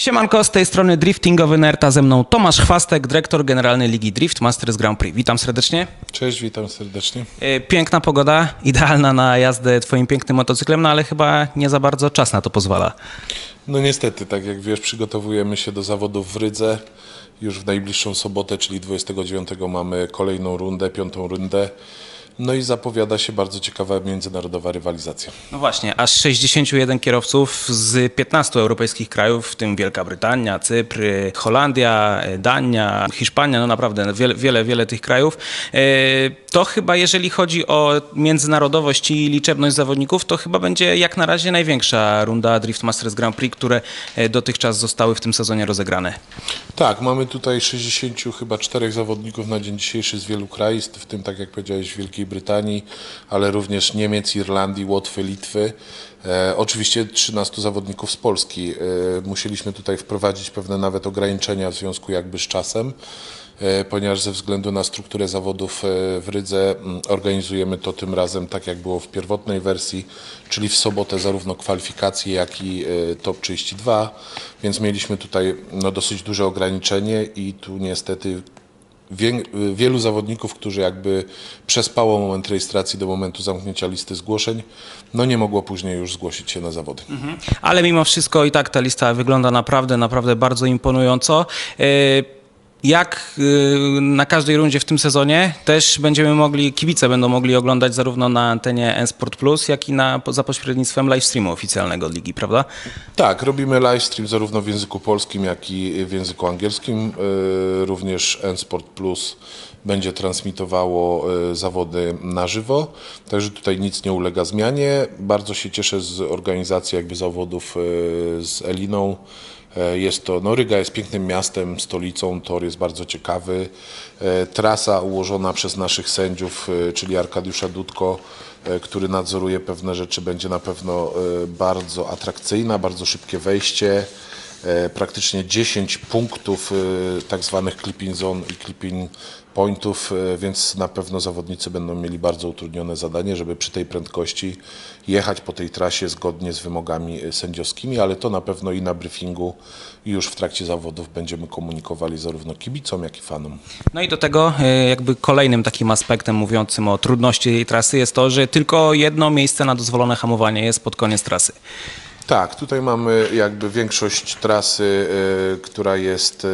Siemanko, z tej strony Driftingowy Nerta, ze mną Tomasz Chwastek, dyrektor generalny Ligi Drift Masters Grand Prix. Witam serdecznie. Cześć, witam serdecznie. E, Piękna pogoda, idealna na jazdę twoim pięknym motocyklem, no ale chyba nie za bardzo czas na to pozwala. No niestety, tak jak wiesz, przygotowujemy się do zawodów w Rydze. Już w najbliższą sobotę, czyli 29 mamy kolejną rundę, piątą rundę. No i zapowiada się bardzo ciekawa międzynarodowa rywalizacja. No właśnie, aż 61 kierowców z 15 europejskich krajów, w tym Wielka Brytania, Cypr, Holandia, e, Dania, Hiszpania, no naprawdę wiele, wiele, wiele tych krajów. E, To chyba, jeżeli chodzi o międzynarodowość i liczebność zawodników, to chyba będzie jak na razie największa runda Drift Masters Grand Prix, które e, dotychczas zostały w tym sezonie rozegrane. Tak, mamy tutaj 60 chyba czterech zawodników na dzień dzisiejszy z wielu krajów, w tym tak jak powiedziałeś Wielkiej Brytanii, ale również Niemiec, Irlandii, Łotwy, Litwy. E, oczywiście 13 zawodników z Polski. E, musieliśmy tutaj wprowadzić pewne nawet ograniczenia w związku jakby z czasem. e, Ponieważ ze względu na strukturę zawodów e, w Rydze organizujemy to tym razem tak jak było w pierwotnej wersji, czyli w sobotę zarówno kwalifikacje, jak i e, top 32, więc mieliśmy tutaj no, dosyć duże ograniczenie i tu niestety Wię, wielu zawodników, którzy jakby przespało moment rejestracji do momentu zamknięcia listy zgłoszeń, no nie mogło później już zgłosić się na zawody. Ale mimo wszystko i tak ta lista wygląda naprawdę, naprawdę bardzo imponująco. E, Jak e, na każdej rundzie w tym sezonie też będziemy mogli, kibice będą mogli oglądać zarówno na antenie N-Sport Plus, jak i na, za pośrednictwem livestreamu oficjalnego ligi, prawda? Tak, robimy livestream zarówno w języku polskim, jak i w języku angielskim. Yy, Również N-Sport Plus będzie transmitowało yy, zawody na żywo, także tutaj nic nie ulega zmianie. Bardzo się cieszę z organizacji jakby zawodów z Eliną. E, Jest to, no Ryga jest pięknym miastem, stolicą, tor jest bardzo ciekawy. E, Trasa ułożona przez naszych sędziów, e, czyli Arkadiusza Dudko, który nadzoruje pewne rzeczy, będzie na pewno bardzo atrakcyjna, bardzo szybkie wejście. Praktycznie 10 punktów tak zwanych clipping zone i clipping pointów, e, więc na pewno zawodnicy będą mieli bardzo utrudnione zadanie, żeby przy tej prędkości jechać po tej trasie zgodnie z wymogami e, sędziowskimi, ale to na pewno i na briefingu i już w trakcie zawodów będziemy komunikowali zarówno kibicom, jak i fanom. No i do tego e, jakby kolejnym takim aspektem mówiącym o trudności tej trasy jest to, że tylko jedno miejsce na dozwolone hamowanie jest pod koniec trasy. Tak, tutaj mamy jakby większość trasy, e, która jest e,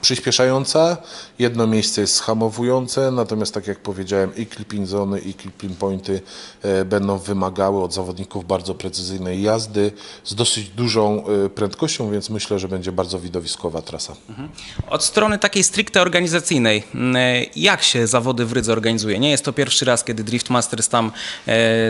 przyspieszająca. Jedno miejsce jest hamowujące, natomiast tak jak powiedziałem i clipping zony i clipping pointy e, będą wymagały od zawodników bardzo precyzyjnej jazdy z dosyć dużą prędkością, więc myślę, że będzie bardzo widowiskowa trasa. Od strony takiej stricte organizacyjnej, jak się zawody w Rydze organizuje? Nie jest to pierwszy raz, kiedy Drift Masters tam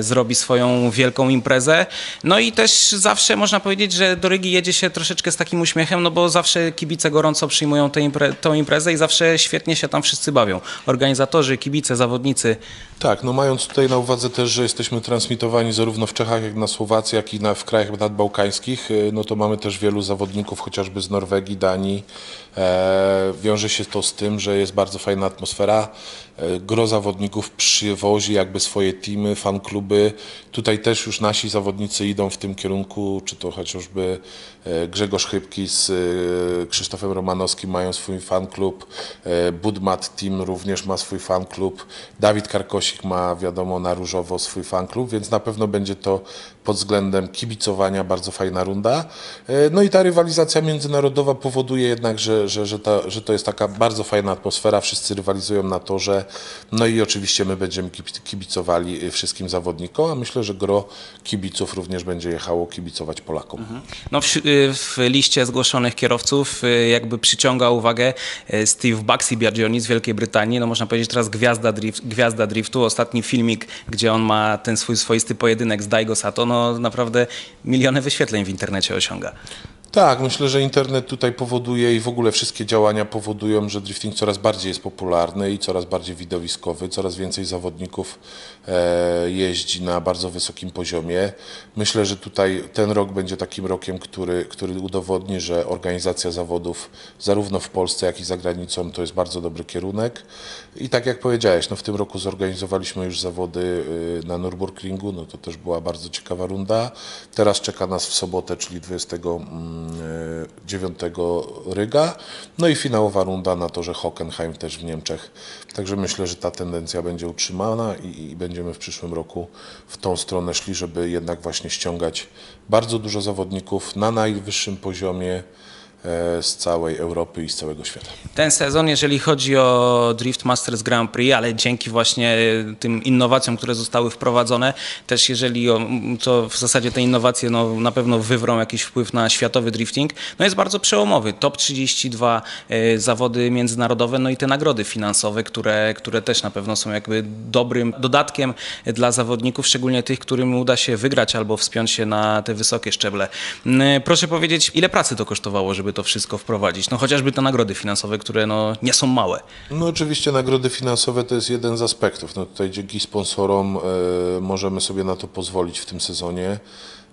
zrobi swoją wielką imprezę. No i też zawsze można powiedzieć, że do Rygi jedzie się troszeczkę z takim uśmiechem, no bo zawsze kibice gorąco przyjmują tę impre, imprezę i zawsze świetnie się tam wszyscy bawią. Organizatorzy, kibice, zawodnicy. Tak, no mając tutaj na uwadze też, że jesteśmy transmitowani zarówno w Czechach, jak na Słowacji, jak i na, w krajach nadbałkańskich, y, no to mamy też wielu zawodników, chociażby z Norwegii, Danii. E, wiąże się to z tym, że jest bardzo fajna atmosfera. E, gro zawodników przywozi jakby swoje teamy, fankluby. Tutaj też już nasi zawodnicy idą w tym kierunku, czy to chociażby e, Grzegorz Chybki z Krzysztofem Romanowskim mają swój fanklub, Budmat Team również ma swój fanklub, Dawid Karkosik ma wiadomo na różowo swój fanklub, więc na pewno będzie to pod względem kibicowania bardzo fajna runda. No i ta rywalizacja międzynarodowa powoduje jednak, że, że, że, że to jest taka bardzo fajna atmosfera, wszyscy rywalizują na torze, no i oczywiście my będziemy kibi- kibicowali wszystkim zawodnikom, a myślę, że gro kibiców również będzie jechało kibicować Polakom. No w, w liście zgłoszonych kierowców y, jakby przyciąga uwagę y, Steve Baxi Biagioni z Wielkiej Brytanii. No można powiedzieć teraz gwiazda, drift, gwiazda driftu. Ostatni filmik, gdzie on ma ten swój swoisty pojedynek z Daigo Sato, no naprawdę miliony wyświetleń w internecie osiąga. Tak, myślę, że internet tutaj powoduje i w ogóle wszystkie działania powodują, że drifting coraz bardziej jest popularny i coraz bardziej widowiskowy, coraz więcej zawodników jeździ na bardzo wysokim poziomie. Myślę, że tutaj ten rok będzie takim rokiem, który, który udowodni, że organizacja zawodów zarówno w Polsce, jak i za granicą to jest bardzo dobry kierunek. I tak jak powiedziałeś, no w tym roku zorganizowaliśmy już zawody y, na Nürburgringu, no to też była bardzo ciekawa runda. Teraz czeka nas w sobotę, czyli 29 9 Ryga, no i finałowa runda na torze Hockenheim też w Niemczech. Także myślę, że ta tendencja będzie utrzymana i, i będziemy w przyszłym roku w tą stronę szli, żeby jednak właśnie ściągać bardzo dużo zawodników na najwyższym poziomie z całej Europy i z całego świata. Ten sezon, jeżeli chodzi o Drift Masters Grand Prix, ale dzięki właśnie tym innowacjom, które zostały wprowadzone, też jeżeli to w zasadzie te innowacje no, na pewno wywrą jakiś wpływ na światowy drifting, no jest bardzo przełomowy. Top 32 e, zawody międzynarodowe, no i te nagrody finansowe, które, które też na pewno są jakby dobrym dodatkiem dla zawodników, szczególnie tych, którym uda się wygrać albo wspiąć się na te wysokie szczeble. Mm, Proszę powiedzieć, ile pracy to kosztowało, żeby to wszystko wprowadzić? No chociażby te nagrody finansowe, które no, nie są małe. No oczywiście nagrody finansowe to jest jeden z aspektów. No tutaj dzięki sponsorom e, możemy sobie na to pozwolić w tym sezonie.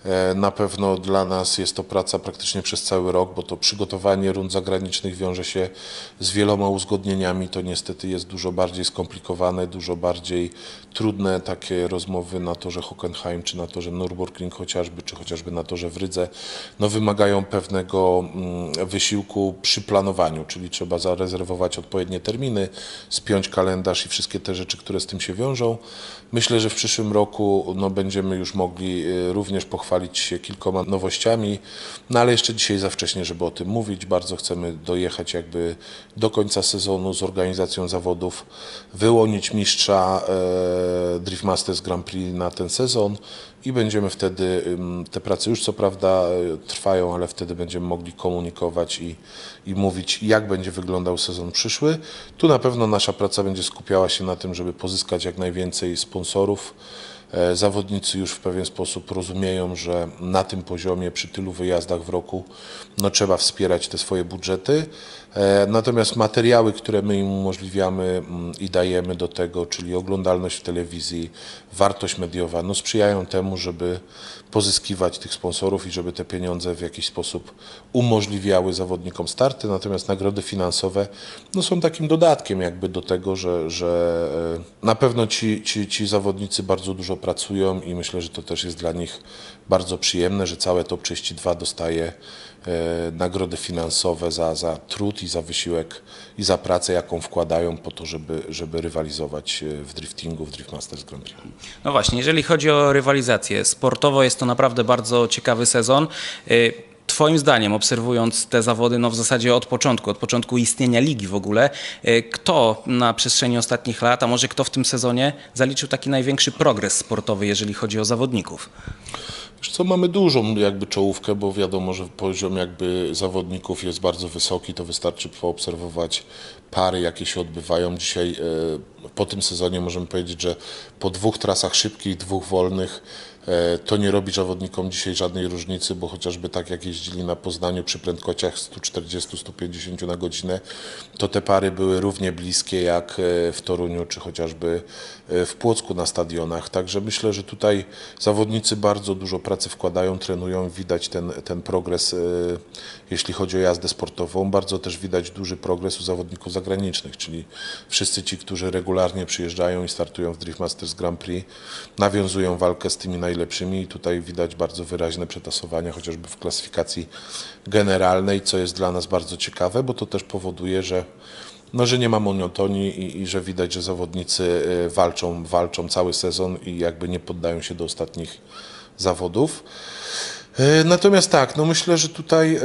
E, na pewno dla nas jest to praca praktycznie przez cały rok, bo to przygotowanie rund zagranicznych wiąże się z wieloma uzgodnieniami. To niestety jest dużo bardziej skomplikowane, dużo bardziej trudne takie rozmowy na torze Hockenheim, czy na torze Nürburgring chociażby, czy chociażby na torze w Rydze, no wymagają pewnego mm, wysiłku przy planowaniu, czyli trzeba zarezerwować odpowiednie terminy, spiąć kalendarz i wszystkie te rzeczy, które z tym się wiążą. Myślę, że w przyszłym roku no, będziemy już mogli y, również pochwalić się kilkoma nowościami, no ale jeszcze dzisiaj za wcześnie, żeby o tym mówić. Bardzo chcemy dojechać jakby do końca sezonu z organizacją zawodów, wyłonić mistrza e, Drift Masters Grand Prix na ten sezon i będziemy wtedy, te prace już co prawda y, trwają, ale wtedy będziemy mogli komunikować i, i mówić, jak będzie wyglądał sezon przyszły. Tu na pewno nasza praca będzie skupiała się na tym, żeby pozyskać jak najwięcej sponsorów. E, Zawodnicy już w pewien sposób rozumieją, że na tym poziomie, przy tylu wyjazdach w roku, no trzeba wspierać te swoje budżety. E, Natomiast materiały, które my im umożliwiamy mm, i dajemy do tego, czyli oglądalność w telewizji, wartość mediowa, no sprzyjają temu, żeby pozyskiwać tych sponsorów i żeby te pieniądze w jakiś sposób umożliwiały zawodnikom starty. Natomiast nagrody finansowe no są takim dodatkiem jakby do tego, że, że e, na pewno ci, ci, ci zawodnicy bardzo dużo pracują i myślę, że to też jest dla nich bardzo przyjemne, że całe top 32 dostaje nagrody finansowe za, za trud i za wysiłek i za pracę, jaką wkładają po to, żeby, żeby rywalizować e, w driftingu, w Drift Masters Grand Prix. No właśnie, jeżeli chodzi o rywalizację, sportowo jest to naprawdę bardzo ciekawy sezon. Y, Twoim zdaniem, obserwując te zawody, no w zasadzie od początku, od początku istnienia ligi w ogóle, kto na przestrzeni ostatnich lat, a może kto w tym sezonie zaliczył taki największy progres sportowy, jeżeli chodzi o zawodników? Wiesz co, mamy dużą jakby czołówkę, bo wiadomo, że poziom jakby zawodników jest bardzo wysoki, to wystarczy poobserwować pary, jakie się odbywają. Dzisiaj e, po tym sezonie możemy powiedzieć, że po dwóch trasach szybkich, dwóch wolnych, to nie robi zawodnikom dzisiaj żadnej różnicy, bo chociażby tak jak jeździli na Poznaniu przy prędkościach 140-150 na godzinę, to te pary były równie bliskie jak e, w Toruniu, czy chociażby e, w Płocku na stadionach. Także myślę, że tutaj zawodnicy bardzo dużo pracy wkładają, trenują, widać ten, ten progres, e, jeśli chodzi o jazdę sportową. Bardzo też widać duży progres u zawodników zagranicznych, czyli wszyscy ci, którzy regularnie przyjeżdżają i startują w Drift Masters Grand Prix, nawiązują walkę z tymi najlepszymi i tutaj widać bardzo wyraźne przetasowania, chociażby w klasyfikacji generalnej, co jest dla nas bardzo ciekawe, bo to też powoduje, że no, że nie ma monotonii i, i że widać, że zawodnicy e, walczą, walczą cały sezon i jakby nie poddają się do ostatnich zawodów. E, Natomiast tak, no myślę, że tutaj e,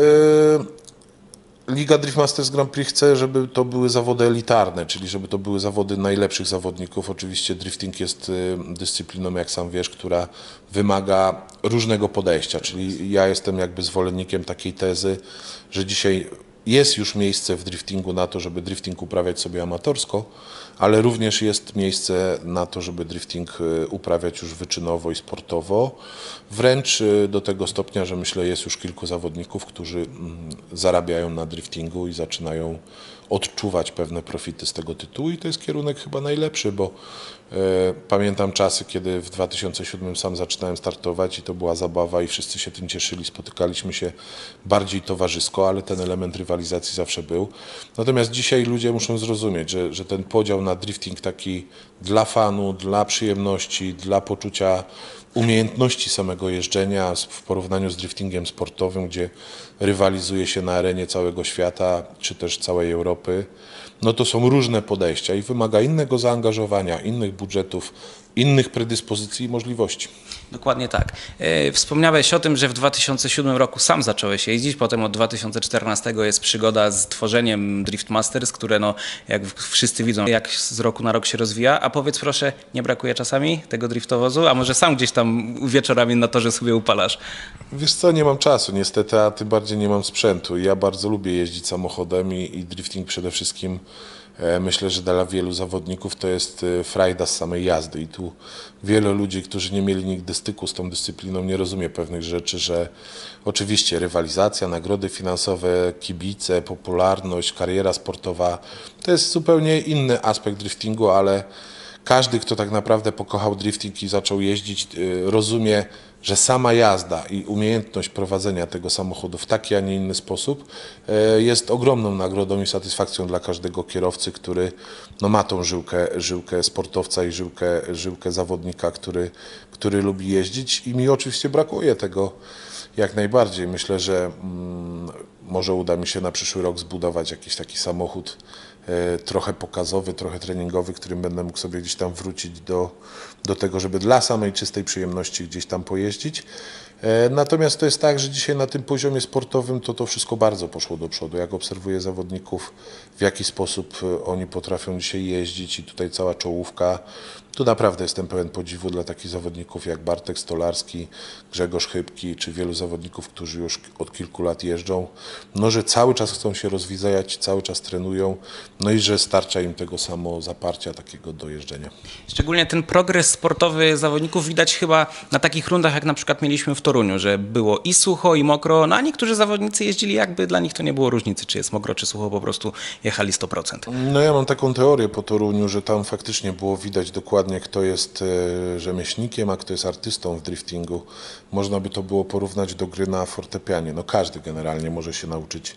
Liga Drift Masters Grand Prix chce, żeby to były zawody elitarne, czyli żeby to były zawody najlepszych zawodników. Oczywiście drifting jest y, dyscypliną, jak sam wiesz, która wymaga różnego podejścia, czyli ja jestem jakby zwolennikiem takiej tezy, że dzisiaj jest już miejsce w driftingu na to, żeby drifting uprawiać sobie amatorsko, ale również jest miejsce na to, żeby drifting y, uprawiać już wyczynowo i sportowo. Wręcz y, do tego stopnia, że myślę, jest już kilku zawodników, którzy mm, zarabiają na driftingu i zaczynają odczuwać pewne profity z tego tytułu i to jest kierunek chyba najlepszy, bo e, pamiętam czasy, kiedy w 2007 sam zaczynałem startować i to była zabawa i wszyscy się tym cieszyli, spotykaliśmy się bardziej towarzysko, ale ten element rywalizacji zawsze był. Natomiast dzisiaj ludzie muszą zrozumieć, że, że ten podział na drifting taki dla fanu, dla przyjemności, dla poczucia umiejętności samego jeżdżenia w porównaniu z driftingiem sportowym, gdzie rywalizuje się na arenie całego świata czy też całej Europy, no to są różne podejścia i wymaga innego zaangażowania, innych budżetów, innych predyspozycji i możliwości. Dokładnie tak. E, Wspomniałeś o tym, że w 2007 roku sam zacząłeś jeździć, potem od 2014 jest przygoda z tworzeniem Drift Masters, które no, jak wszyscy widzą, jak z roku na rok się rozwija. A powiedz proszę, nie brakuje czasami tego driftowozu? A może sam gdzieś tam wieczorami na torze sobie upalasz? Wiesz co, nie mam czasu niestety, a tym bardziej nie mam sprzętu. Ja bardzo lubię jeździć samochodem i, i drifting przede wszystkim myślę, że dla wielu zawodników to jest e, frajda z samej jazdy. I tu wielu ludzi, którzy nie mieli nigdy styku z tą dyscypliną nie rozumie pewnych rzeczy, że oczywiście rywalizacja, nagrody finansowe, kibice, popularność, kariera sportowa to jest zupełnie inny aspekt driftingu, ale każdy, kto tak naprawdę pokochał drifting i zaczął jeździć, y, rozumie, że sama jazda i umiejętność prowadzenia tego samochodu w taki, a nie inny sposób y, jest ogromną nagrodą i satysfakcją dla każdego kierowcy, który no, ma tą żyłkę, żyłkę sportowca i żyłkę, żyłkę zawodnika, który, który lubi jeździć i mi oczywiście brakuje tego jak najbardziej. Myślę, że mm, może uda mi się na przyszły rok zbudować jakiś taki samochód trochę pokazowy, trochę treningowy, którym będę mógł sobie gdzieś tam wrócić do, do tego, żeby dla samej czystej przyjemności gdzieś tam pojeździć. E, Natomiast to jest tak, że dzisiaj na tym poziomie sportowym to to wszystko bardzo poszło do przodu. Jak obserwuję zawodników, w jaki sposób e, oni potrafią dzisiaj jeździć i tutaj cała czołówka, tu naprawdę jestem pełen podziwu dla takich zawodników jak Bartek Stolarski, Grzegorz Chybki, czy wielu zawodników, którzy już od kilku lat jeżdżą, no że cały czas chcą się rozwijać, cały czas trenują, no i że starcza im tego samo zaparcia takiego do jeżdżenia. Szczególnie ten progres sportowy zawodników widać chyba na takich rundach, jak na przykład mieliśmy w Toruniu, że było i sucho, i mokro, no a niektórzy zawodnicy jeździli jakby dla nich to nie było różnicy, czy jest mokro, czy sucho, po prostu jechali 100%. No ja mam taką teorię po Toruniu, że tam faktycznie było widać dokładnie, kto jest e, rzemieślnikiem, a kto jest artystą w driftingu. Można by to było porównać do gry na fortepianie. No każdy generalnie może się nauczyć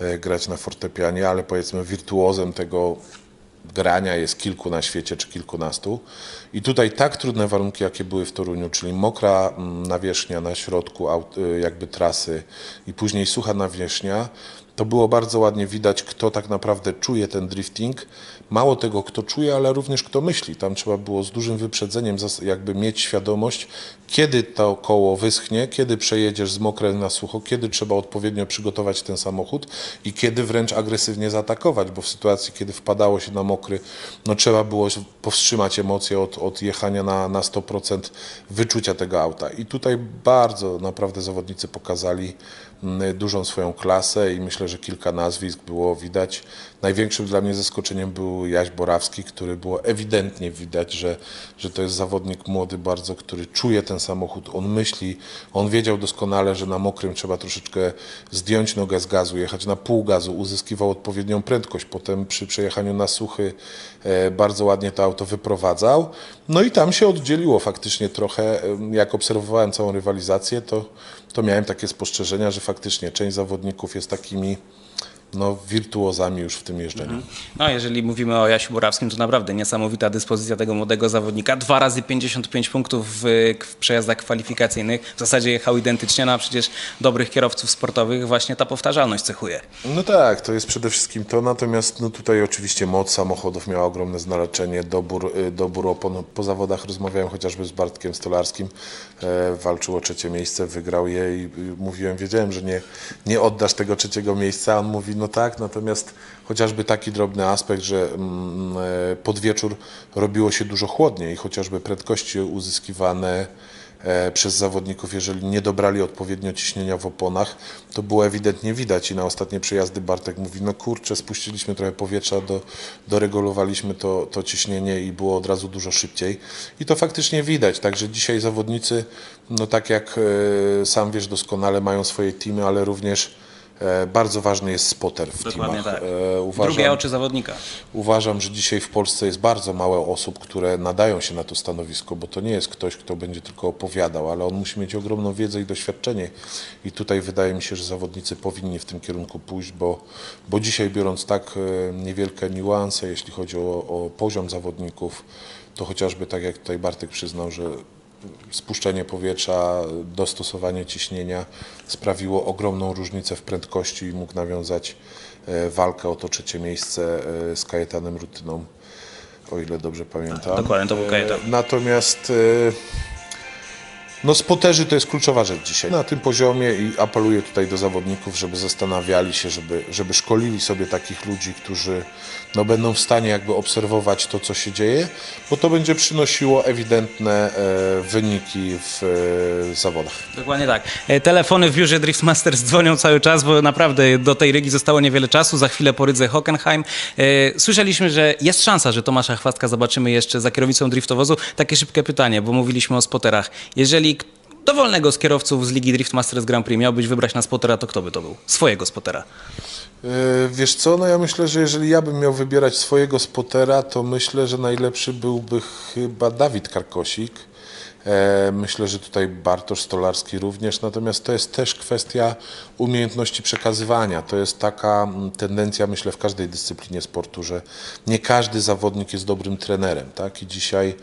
e, grać na fortepianie, ale powiedzmy wirtuozem tego grania jest kilku na świecie czy kilkunastu. I tutaj tak trudne warunki, jakie były w Toruniu, czyli mokra mm, nawierzchnia na środku y, jakby trasy i później sucha nawierzchnia, to było bardzo ładnie widać, kto tak naprawdę czuje ten drifting. Mało tego, kto czuje, ale również kto myśli. Tam trzeba było z dużym wyprzedzeniem jakby mieć świadomość, kiedy to koło wyschnie, kiedy przejedziesz z mokre na sucho, kiedy trzeba odpowiednio przygotować ten samochód i kiedy wręcz agresywnie zaatakować, bo w sytuacji, kiedy wpadało się na mokry, no trzeba było powstrzymać emocje od, od jechania na, na 100% wyczucia tego auta. I tutaj bardzo naprawdę zawodnicy pokazali mm, dużą swoją klasę i myślę, że kilka nazwisk było widać. Największym dla mnie zaskoczeniem był Jaś Borawski, który było ewidentnie widać, że, że to jest zawodnik młody bardzo, który czuje ten samochód, on myśli, on wiedział doskonale, że na mokrym trzeba troszeczkę zdjąć nogę z gazu, jechać na pół gazu, uzyskiwał odpowiednią prędkość, potem przy przejechaniu na suchy e, bardzo ładnie to auto wyprowadzał. No i tam się oddzieliło faktycznie trochę, em, jak obserwowałem całą rywalizację, to, to miałem takie spostrzeżenia, że faktycznie część zawodników jest takimi no, wirtuozami już w tym jeżdżeniu. No, jeżeli mówimy o Jasiu Borawskim, to naprawdę niesamowita dyspozycja tego młodego zawodnika. Dwa razy 55 punktów w, w przejazdach kwalifikacyjnych. W zasadzie jechał identycznie, no a przecież dobrych kierowców sportowych właśnie ta powtarzalność cechuje. No tak, to jest przede wszystkim to, natomiast no tutaj oczywiście moc samochodów miała ogromne znaczenie, dobór, y, dobór opon. Po zawodach rozmawiałem chociażby z Bartkiem Stolarskim, e, walczył o trzecie miejsce, wygrał je i y, mówiłem, wiedziałem, że nie, nie oddasz tego trzeciego miejsca, on mówi, no tak, natomiast chociażby taki drobny aspekt, że mm, e, pod wieczór robiło się dużo chłodniej, chociażby prędkości uzyskiwane e, przez zawodników, jeżeli nie dobrali odpowiednio ciśnienia w oponach, to było ewidentnie widać i na ostatnie przejazdy Bartek mówi, no kurczę, spuściliśmy trochę powietrza, do, doregulowaliśmy to, to ciśnienie i było od razu dużo szybciej. I to faktycznie widać, także dzisiaj zawodnicy, no tak jak e, sam wiesz doskonale, mają swoje teamy, ale również Bardzo ważny jest spotter w Dokładnie teamach. tak. E, Uważam, Drugie oczy zawodnika. Uważam, że dzisiaj w Polsce jest bardzo mało osób, które nadają się na to stanowisko, bo to nie jest ktoś, kto będzie tylko opowiadał, ale on musi mieć ogromną wiedzę i doświadczenie. I tutaj wydaje mi się, że zawodnicy powinni w tym kierunku pójść, bo, bo dzisiaj biorąc tak e, niewielkie niuanse, jeśli chodzi o, o poziom zawodników, to chociażby tak jak tutaj Bartek przyznał, że spuszczenie powietrza, dostosowanie ciśnienia sprawiło ogromną różnicę w prędkości i mógł nawiązać e, walkę o to trzecie miejsce e, z Kajetanem Rutyną, o ile dobrze pamiętam. Dokładnie, to był Kajetan. E, Natomiast no spoterzy to jest kluczowa rzecz dzisiaj na tym poziomie i apeluję tutaj do zawodników, żeby zastanawiali się, żeby, żeby szkolili sobie takich ludzi, którzy no, będą w stanie jakby obserwować to, co się dzieje, bo to będzie przynosiło ewidentne e, wyniki w e, zawodach. Dokładnie tak. E, Telefony w biurze Driftmasters dzwonią cały czas, bo naprawdę do tej Rygi zostało niewiele czasu. Za chwilę po Rydze Hockenheim. E, Słyszeliśmy, że jest szansa, że Tomasza Chwastka zobaczymy jeszcze za kierownicą driftowozu. Takie szybkie pytanie, bo mówiliśmy o spoterach. Jeżeli dowolnego z kierowców z Ligi Driftmasters Grand Prix miałbyś wybrać na spotera, to kto by to był? Swojego spotera. E, Wiesz co, no ja myślę, że jeżeli ja bym miał wybierać swojego spotera, to myślę, że najlepszy byłby chyba Dawid Karkosik. E, Myślę, że tutaj Bartosz Stolarski również, natomiast to jest też kwestia umiejętności przekazywania. To jest taka mm, tendencja, myślę, w każdej dyscyplinie sportu, że nie każdy zawodnik jest dobrym trenerem, tak? I dzisiaj,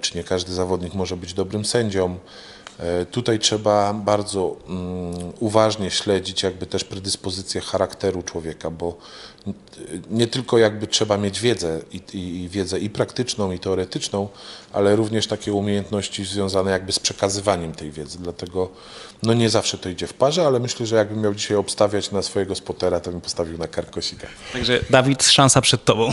czy nie każdy zawodnik może być dobrym sędzią. E, Tutaj trzeba bardzo mm, uważnie śledzić jakby też predyspozycję charakteru człowieka, bo nie tylko jakby trzeba mieć wiedzę i, i, i wiedzę i praktyczną i teoretyczną, ale również takie umiejętności związane jakby z przekazywaniem tej wiedzy. Dlatego no nie zawsze to idzie w parze, ale myślę, że jakbym miał dzisiaj obstawiać na swojego spotera, to bym postawił na Karkosika. Także Dawid, szansa przed tobą.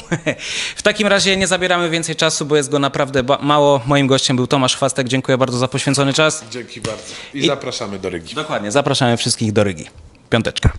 w takim razie nie zabieramy więcej czasu, bo jest go naprawdę mało. Moim gościem był Tomasz Chwastek. Dziękuję bardzo za poświęcony czas. Dzięki bardzo. I, zapraszamy do Rygi. Dokładnie, zapraszamy wszystkich do Rygi. Piąteczka.